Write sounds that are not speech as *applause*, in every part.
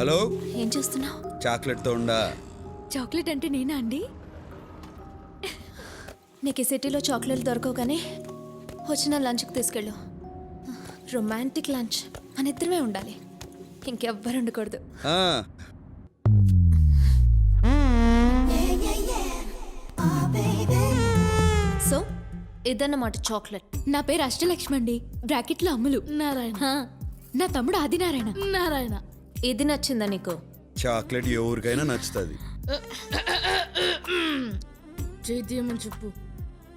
Hello? ఏం చేస్తున్నావు? చాక్లెట్తో ఉండా? చాక్లెట్ అంటే నేనా అండి? నీకు ఈ సిటీలో చాక్లెట్లు దొరకవు కానీ వచ్చిన లంచ్కి తీసుకెళ్ళు. Romantic lunch. మన ఇద్దరమే ఉండాలి. ఇంకెవ్వరు ఉండకూడదు. ఆ, సో ఇదన్నమాట చాక్లెట్. నా పేరు అష్టలక్ష్మి అండి. బ్రాకెట్లో అమ్ములు. నారాయణ. హా, నా తమ్ముడు ఆదినారాయణ. నారాయణ. ఇది నచ్చిందా నీకు? చాక్లెట్ ఎవరికైనా నచ్చుతుంది. చేయి తీయమని చెప్పు.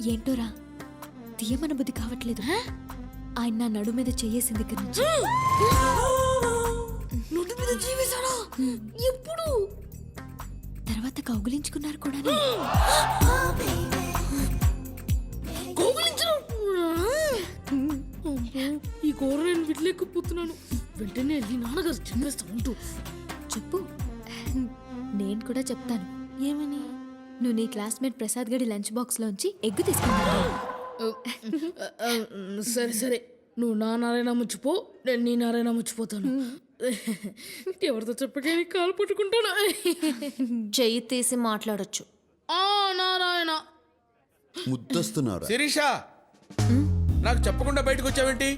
ఏంటోరా? తీయమన బుద్ధి కావట్లేదు. ఆయన నా నడు మీద చెయ్యేసిన దగ్గర నుంచి. నోటి మీద ఎప్పుడు? తర్వాత కౌగులించుకున్నారు కూడా. ఈ కూర నేను విడలేకపోతున్నాను వెంటనే వెళ్ళి నాన్నగారు చెప్పేస్తా ఉంటూ. చెప్పు. నేను కూడా చెప్తాను. ఏమని? నువ్వు నీ క్లాస్మేట్ ప్రసాద్ గడి లంచ్ బాక్స్ లోంచి ఎగ్గు తీసుకున్నావు. సరే సరే. నువ్వు నా నారాయణ ముచ్చిపో నేను నీ నారాయణ ముచ్చిపోతాను. ఎవరితో చెప్పకే కాలు పట్టుకుంటాను. చెయ్యి తీసి మాట్లాడొచ్చు. ఆ నారాయణ. ముద్దస్తున్నారు? శిరీష! నాకు చెప్పకుండా బయటకు వచ్చావేంటి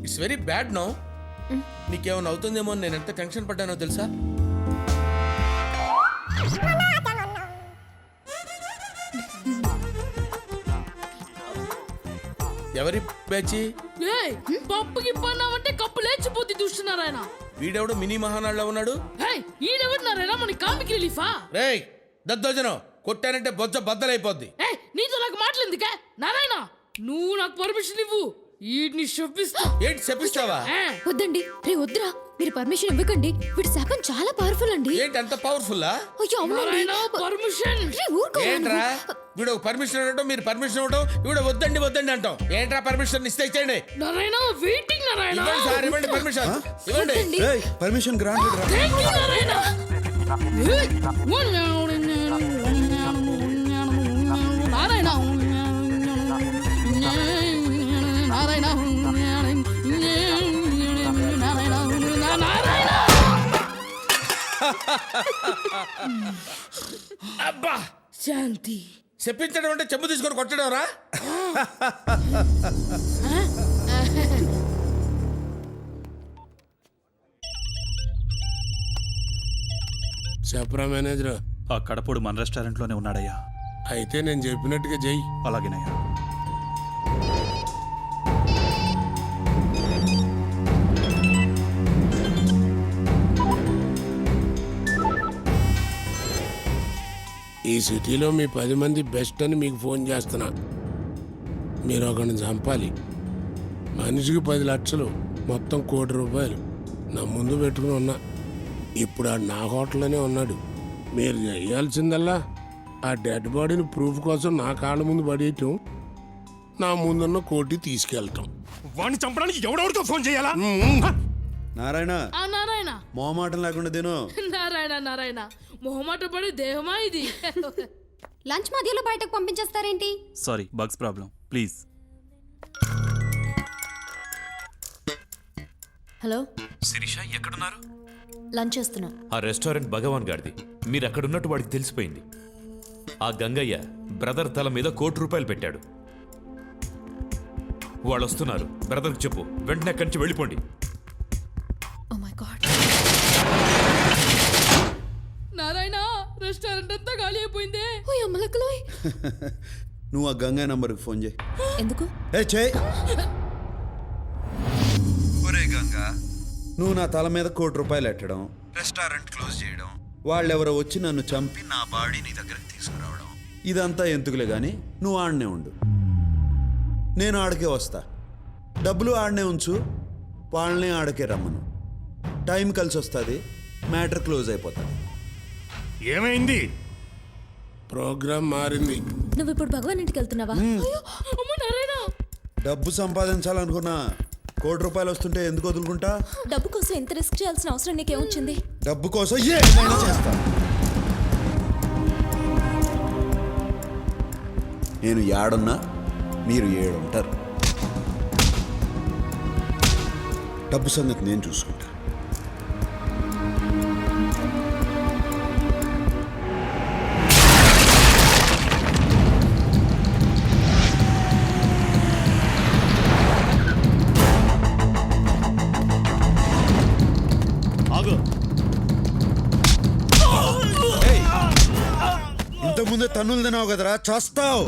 ఇట్స్ వెరీ బ్యాడ్ నో నీకేమైనా అవుతుందేమో అని నేను ఎంత టెన్షన్ పడ్డానో తెలుసా? ఎవరి పేచి ఏయ్ పప్పుకి పన్నామంటే కప్పు లేచిపోతే చూస్తున్నారాయణ వీడెవడు మినీ మహానాడులో ఉన్నాడు? ఏయ్ ఈడెవరు నారాయణ మన కామిక్ రిలీఫా? రేయ్ దద్దోజనం కొట్టానంటే బొజ్జ బద్దలైపోద్ది. ఏయ్ నీతో నాకు మాటలేందుకే? నారాయణ నువ్వు నాకు పర్మిషన్ ఇవ్వు. వీటిని శప్పిస్తా ఏంటి చెప్పిస్తావా ఆ, వద్దండి రే వద్దురా. మీరు పర్మిషన్ ఇవ్వకండి. వీడి శాపం చాలా పవర్ఫుల్ అండి. ఏంటి అంత పవర్ఫుల్లా అయ్యో అవునండి. పర్మిషన్ రే, ఏంట్రా? నువ్వు. వీడు పర్మిషన్ ఇవ్వడం మీరు పర్మిషన్ ఇవ్వడం వీడు వద్దండి వద్దండి అంటాం. ఏంట్రా పర్మిషన్ ఇస్తే ఇచ్చేయండి. నారాయణ వెయిటింగ్ నారాయణ ఇవ్వండి సార్ ఇవ్వండి పర్మిషన్ ఇవ్వండి. పర్మిషన్ గ్రాంటెడ్ రా. నారాయణ అబ్బా! శాంతి. చెప్పించడం అంటే చెంబు తీసుకొని కొట్టడం రా. చెప్పరా మేనేజర్. ఆ కడపడు మన రెస్టారెంట్లోనే ఉన్నాడయ్యా. అయితే నేను చెప్పినట్టుగా చెయ్యి. అలాగేనయ్యా. ఈ సిటీలో మీ పది మంది బెస్ట్ అని మీకు ఫోన్ చేస్తున్నా. మీరు ఒకరిని చంపాలి. మనిషికి పది లక్షలు మొత్తం కోటి రూపాయలు. నా ముందు పెట్టుకుని ఉన్నా. ఇప్పుడు ఆ నా హోటల్లోనే ఉన్నాడు. మీరు చేయాల్సిందల్లా ఆ డెడ్ బాడీని ప్రూఫ్ కోసం నా కాళ్ళ ముందు పడేయటం. నా ముందున్న కోటి తీసుకెళ్ళటం వాడిని చంపడానికి ఎవడెవరితో ఫోన్ చేయాలా? నారాయణ. ఆ నారాయణ. మోమాటం లేకుండా తిను. *laughs* నారాయణ నారాయణ. మొహమాట పడే దేహమా ఇది? *laughs* లంచ్ మధ్యలో బయటకు పంపించేస్తారేంటి? Sorry bugs problem please hello? Sirisha ఎక్కడున్నారు? లంచ్ చేస్తున్నా. ఆ రెస్టారెంట్ భగవాన్ గారిది. మీరు అక్కడున్నట్టు వాడికి తెలిసిపోయింది. ఆ గంగయ్య బ్రదర్ తల మీద కోటి రూపాయలు పెట్టాడు. వాళ్ళు వస్తున్నారు బ్రదర్కి చెప్పు. వెంటనే అక్కడి నుంచి వెళ్ళిపోండి. ఓ అమ్మలక్కలోయ్ నువ్వు ఆ గంగా నంబర్కి ఫోన్ చేయి. ఎందుకు? ఏ చేయి. ఒరే గంగా నువ్వు నా తల మీద కోటి రూపాయలు ఎట్టడం రెస్టారెంట్ క్లోజ్ చేయడం వాళ్ళెవరో వచ్చి నన్ను చంపి నా బాడీ నీ దగ్గరికి తీసుకురావడం ఇదంతా ఎందుకులే గాని నువ్వు ఆడనే ఉండు. నేను ఆడకే వస్తా. డబ్బులు ఆడనే ఉంచు వాళ్ళని ఆడకే రమ్మను. టైం కలిసి వస్తుంది మ్యాటర్ క్లోజ్ అయిపోతుంది. ఏమైంది? ప్రోగ్రాం మారింది. నువ్వు ఇప్పుడు భగవాన్ ఇంటికి వెళ్తున్నావా? అయ్యో, అమ్మ నారాయణ! డబ్బు సంపాదించాలనుకున్నా కోటి రూపాయలు వస్తుంటే ఎందుకు వదులుకుంటా? డబ్బు కోసం ఎంత రిస్క్ చేయాల్సిన అవసరం నీకేమొచ్చింది? డబ్బు కోసం ఏమైనా చేస్తా. నేను ఏడున్నా మీరు ఏడుంటారు. డబ్బు సంగతి నేను చూసుకుంటా. తన్నులు తినావు కదరా? చస్తావు.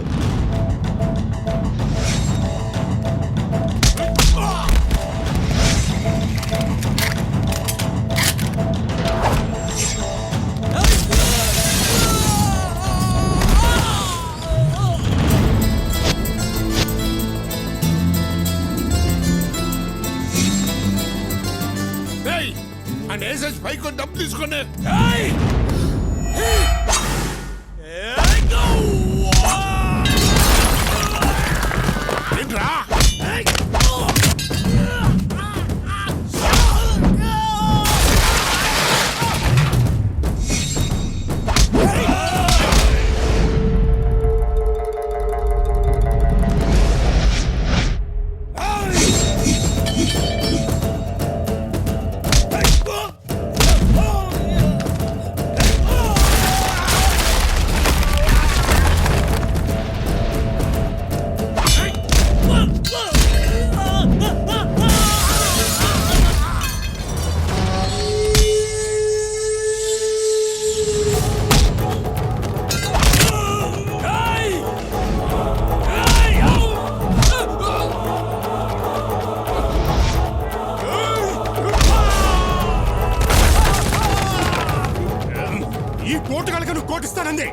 నువ్వు కోటిస్తానంది.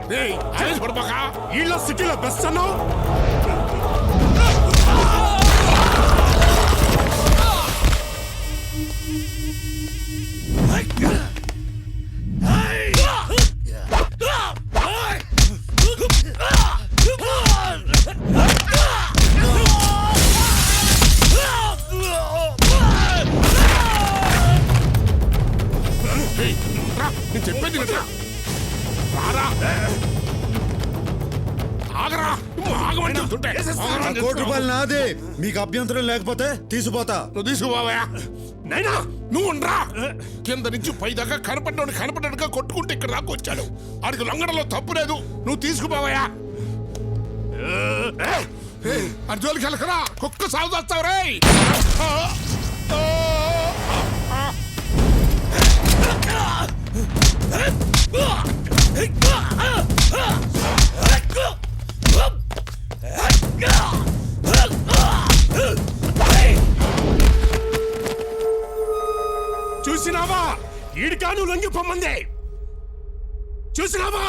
వీళ్ళ సిటీలో బెస్ట్ అన్నావు? ఏయ్, నాదే. మీకు అభ్యంతరం లేకపోతే తీసిపోతా నువ్వు తీసుకుపోవా నైనా నువ్వు ఉండరా. కింద నుంచి పై దాకా కనపడ్డాడు కనపడ్డాడుగా కొట్టుకుంటే ఇక్కడ దాకా వచ్చాడు. ఆడికి లొంగడంలో తప్పు లేదు. నువ్వు తీసుకుపోవా అర్జున్కి వెళ్ళకరా. కుక్క సాగు చేస్తావు రే. చూసినావా? ఈడికాను నువ్వు లొంగి చూసినావా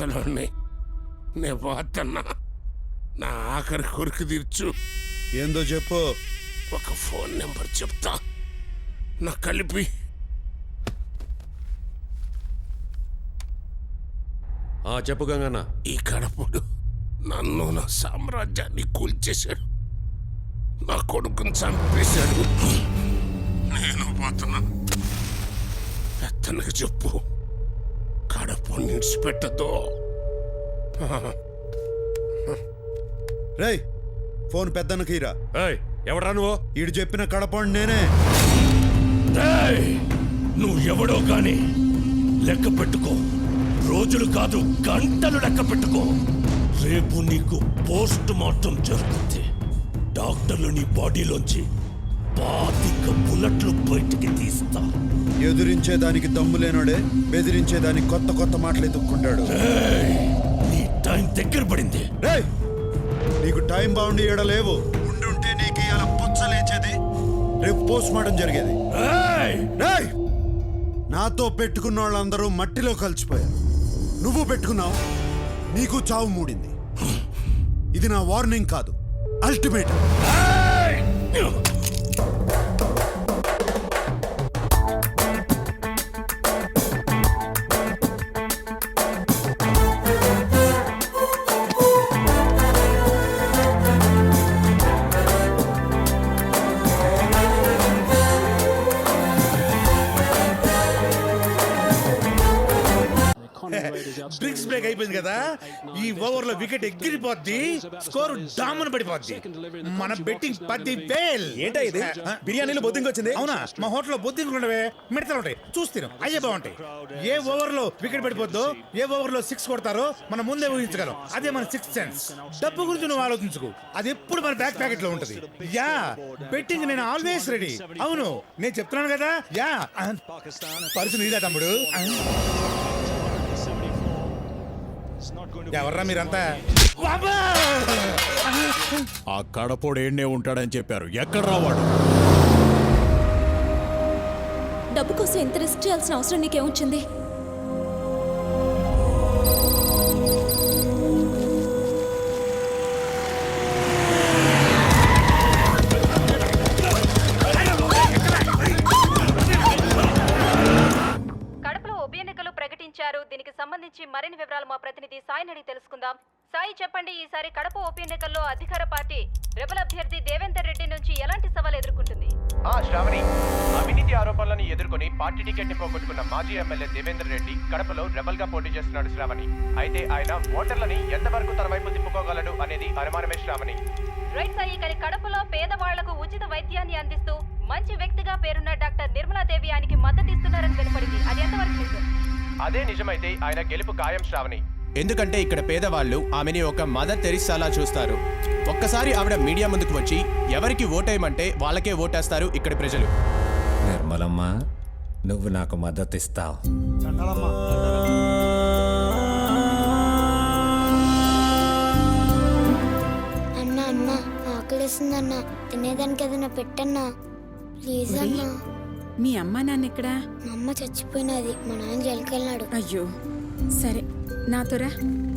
ముసలోని నే పోతున్నా నా ఆఖరి కొరికి తీర్చు. ఏందో చెప్పు. ఒక ఫోన్ నెంబర్ చెప్తా. నా కలిపి. చెప్పు గంగన్న. ఈ కడపడు నన్ను నా సామ్రాజ్యాన్ని కూల్చేశాడు. నా కొడుకుని చంపేశాడు. నేను పోతున్నా. పెత్తనకు చెప్పు. కడప నిడిచిపెట్టదు రేయ్ ఫోన్ పెద్దన్నకీరా ఎవడా నువ్వు? ఈడు చెప్పిన కడపండి నేనే. నువ్వు ఎవడో గాని లెక్క పెట్టుకో. రోజులు కాదు గంటలు లెక్క పెట్టుకో. రేపు నీకు పోస్ట్ మార్టం జరుగుతుంది డాక్టర్లు నీ బాడీలోంచి పాతిక బుల్లెట్లు బయటికి తీస్తా. ఎదురించే దానికి దమ్ము లేనోడే బెదిరించే దానికి కొత్త కొత్త మాటలు ఎత్తుక్కుంటాడు. ఏయ్, నీ టైం దగ్గర పడింది. నీకు టైం బాగుండి ఈడ లేవు. ఉండుంటే నీకు ఇలా పుచ్చలేచేది రేపు పోస్ట్ మార్టం జరిగేది. నాతో పెట్టుకున్న వాళ్ళందరూ మట్టిలో కలిసిపోయారు. నువ్వు పెట్టుకున్నావు నీకు చావు మూడింది. ఇది నా వార్నింగ్ కాదు అల్టిమేట్. ఈ ఓవర్లో వికెట్ ఎగిరిపోద్ది స్కోర్ డామన్ పడిపోద్ది. మన బెట్టింగ్ పది వేల్ ఏంటా ఇది? బిర్యానీలో బొద్దింక వచ్చింది? అవునా? మా హోటల్లో బొద్దింకులు ఉండవే మిడతలు ఉంటాయి. చూస్తాను అయ్యే బాగుంటాయి. ఏ ఓవర్లో వికెట్ పడిపోద్దో ఏ ఓవర్లో సిక్స్ కొడతారో మనం ముందే ఊహించగలం. అదే మన సిక్స్ సెన్స్ డబ్బు గురించి నువ్వు ఆలోచించుకో. అది ఎప్పుడు మన బ్యాక్ ప్యాకెట్లో ఉంటది యా బెట్టింగ్ నేను ఆల్వేస్ రెడీ అవును నేను చెప్తున్నాను కదా. యా. పరుసు నీదా తమ్ముడు. ఎవర్రా మీరంతా! ఆ కడపోడు ఏడ్నే ఉంటాడని చెప్పారు. ఎక్కడ రావాడు డబ్బు కోసం ఎంత రిస్క్ చేయాల్సిన అవసరం నీకేమొచ్చింది ప్రతినిధి సాయిని అడిగి తెలుసుకుందాం. సాయి చెప్పండి ఈసారి కడప ఉప ఎన్నికల్లో అధికార పార్టీ రెబల్ అభ్యర్థి దేవేందర్ రెడ్డి నుంచి ఎలాంటి సవాల్ ఎదుర్కొంటుంది? ఆ శ్రావణి అవినీతి ఆరోపణలను ఎదుర్కొని పార్టీ టికెట్ని పోగొట్టుకున్న మాజీ ఎమ్మెల్యే దేవేందర్ రెడ్డి కడపలో రెబల్గా పోటీ చేస్తున్నాడు శ్రావణి. అయితే ఆయన ఓటర్లని ఎంతవరకు తన వైపు తిప్పుకోగలడు అనేది అనుమానమే శ్రావణి. రైట్ సాయి కానీ కడపలో పేదవాళ్ళకు ఉచిత వైద్యాన్ని అందిస్తూ మంచి వ్యక్తిగా పేరున్న డాక్టర్ నిర్మలాదేవి ఆయనకి మద్దతు ఇస్తున్నారని వినపడింది అది ఎంతవరకు అదే నిజమైతే ఆయన గెలుపు ఖాయం శ్రావణి. ఎందుకంటే ఇక్కడ పేదవాళ్ళు ఆమెని ఒక మదర్ తెరిసాలా చూస్తారు. ఒక్కసారి ఆవిడ మీడియా ముందుకు వచ్చి ఎవరికి ఓటేయమంటే వాళ్ళకే ఓటేస్తారు ఇక్కడి ప్రజలు. నిర్మలమ్మ నువ్వు నాకు మద్దతు ఇస్తావు. అన్న అన్న ఆకలిస్తుందన్న తినేదానికి ఏదైనా పెట్టన్నా. ప్లీజ్ అన్న. మీ అమ్మ నాన్న ఎక్కడా? మా అమ్మ చచ్చిపోయినది. మా నాన్న జైలుకి వెళ్ళాడు అయ్యో. సరే. ना तो रह।